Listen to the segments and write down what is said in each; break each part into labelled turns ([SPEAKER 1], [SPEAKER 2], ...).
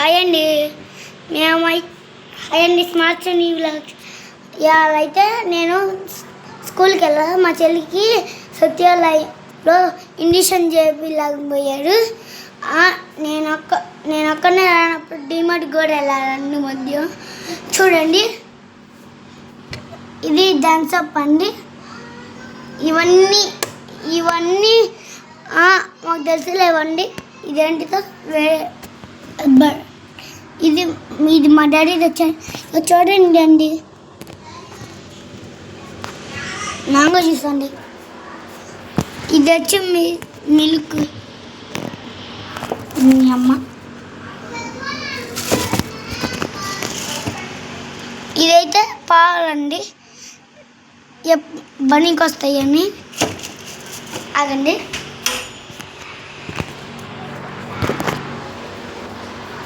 [SPEAKER 1] Hi అండి మేము hi అండి స్మార్ట్ సోనీ వ్లాగ్స్ ఇవాళ అయితే నేను స్కూల్కి వెళ్ళా మా చెల్లికి సత్యాలయంలో ఇండిషన్ చేపిలేకపోయాడు నేను ఒక్క నేను ఒక్కనే రానప్పుడు డిమార్ట్ కూడా వెళ్ళాలండి మధ్య చూడండి. ఇది థమ్స్అప్ అండి. ఇవన్నీ ఇవన్నీ మాకు తెలుసులేవండి. ఇదేంటిదో వేరే బ- ఇది ఇది మా డాడీ తెచ్చాడు ఇది చూడండి అండి. నాంగో చూసండి. ఇది వచ్చి మీ మిల్క్ మీ అమ్మ. ఇదైతే పాలండి. ఎప్ బనీకి వస్తాయని అదండి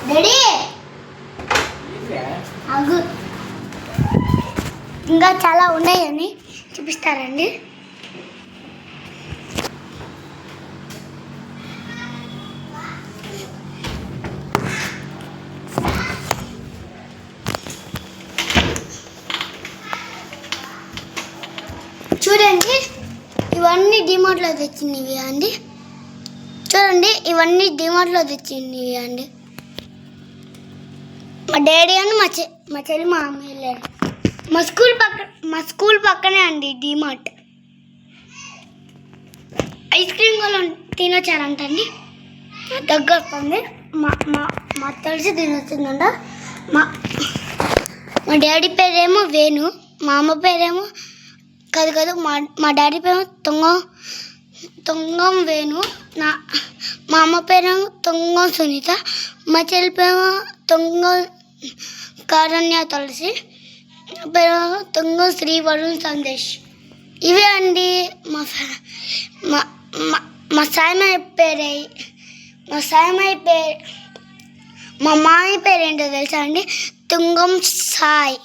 [SPEAKER 1] డాడీ ఆగు ఇంకా చాలా ఉన్నాయని చూపిస్తారండి. చూడండి ఇవన్నీ డిమార్ట్లో తెచ్చినవి అండి. చూడండి ఇవన్నీ డిమార్ట్లో తెచ్చినవి అండి. మా డాడీ అని మా చె మా చెల్లి మా అమ్మ వెళ్ళారు. మా స్కూల్ పక్క మా స్కూల్ పక్కనే అండి డిమార్ట్. ఐస్ క్రీమ్ కూడా తినొచ్చారంటండి. దగ్గర వస్తుంది మా మా మా తెలిసి తినొచ్చిందంట. మా మా డాడీ పేరేమో వేణు మా అమ్మ పేరేమో కాదు కాదు మా మా డాడీ పేరేమో తొంగం తొంగం వేణు నా మా అమ్మ పేరేమో తొంగం సునీత మా చెల్లి పేరేమో తొంగం కారణ్య తులసి నా పేరేమో శ్రీ వరుణ్ సందేశ్. ఇవే అండి మా మా మా మా సాయమయ్య పేరే మా సాయమయ్య పేరు మా మామయ్య పేరు ఏంటో తెలుసా అండి? తుంగం సాయి.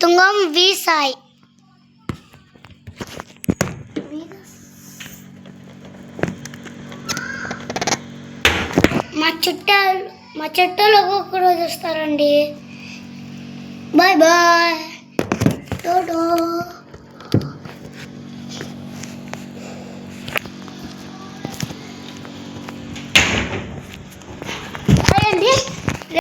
[SPEAKER 1] తుంగం వి సాయి. మా చుట్టాలు మా చెట్టులో ఒక్కొక్క రోజు వస్తారండి. Bye bye. టోటో.